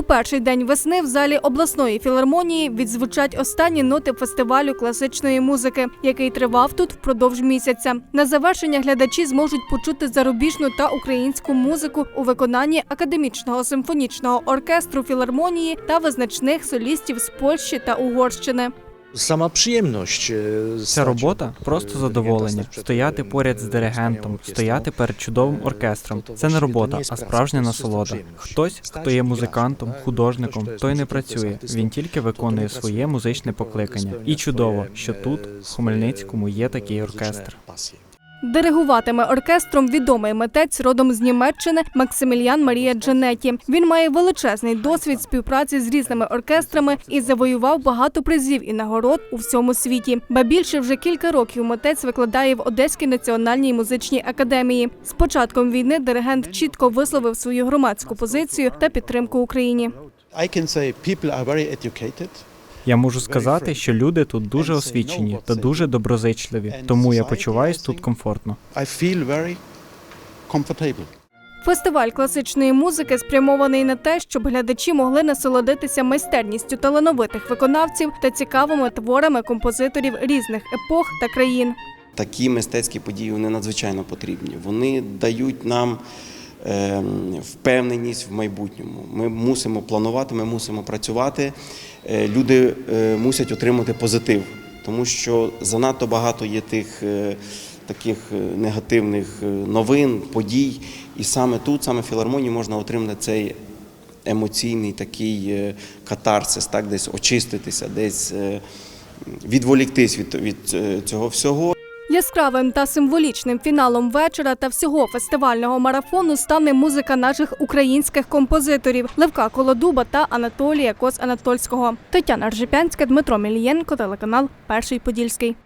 У перший день весни в залі обласної філармонії відзвучать останні ноти фестивалю класичної музики, який тривав тут впродовж місяця. На завершення глядачі зможуть почути зарубіжну та українську музику у виконанні академічного симфонічного оркестру філармонії та визначних солістів з Польщі та Угорщини. Сама приємність. e, Ця робота просто e, задоволення. Стояти поряд з e, диригентом, стояти перед чудовим оркестром. to Це не робота, а справжня насолода. Хтось, хто є музикантом, художником, той не працює. Він тільки виконує своє музичне покликання. І чудово, що тут, в Хмельницькому, є такий оркестр. Диригуватиме оркестром відомий митець родом з Німеччини Максиміліан Марія Джанеті. Він має величезний досвід співпраці з різними оркестрами і завоював багато призів і нагород у всьому світі. Ба більше вже кілька років митець викладає в Одеській національній музичній академії. З початком війни диригент чітко висловив свою громадську позицію та підтримку Україні. I can say. Я можу сказати, що люди тут дуже освічені та дуже доброзичливі, тому я почуваюсь тут комфортно. Фестиваль класичної музики спрямований на те, щоб глядачі могли насолодитися майстерністю талановитих виконавців та цікавими творами композиторів різних епох та країн. Такі мистецькі події вони надзвичайно потрібні. Вони дають нам впевненість в майбутньому. Ми мусимо планувати, ми мусимо працювати. Е, Люди е, мусять отримати позитив, тому що занадто багато є тих е, таких негативних новин, подій. І саме тут, саме в філармонії, можна отримати цей емоційний такий катарсис, так десь очиститися, десь відволіктись від, від цього всього. Яскравим та символічним фіналом вечора та всього фестивального марафону стане музика наших українських композиторів Левка Колодуба та Анатолія Кос Анатольського. Тетяна Ржепянська, Дмитро Мілієнко, телеканал Перший Подільський.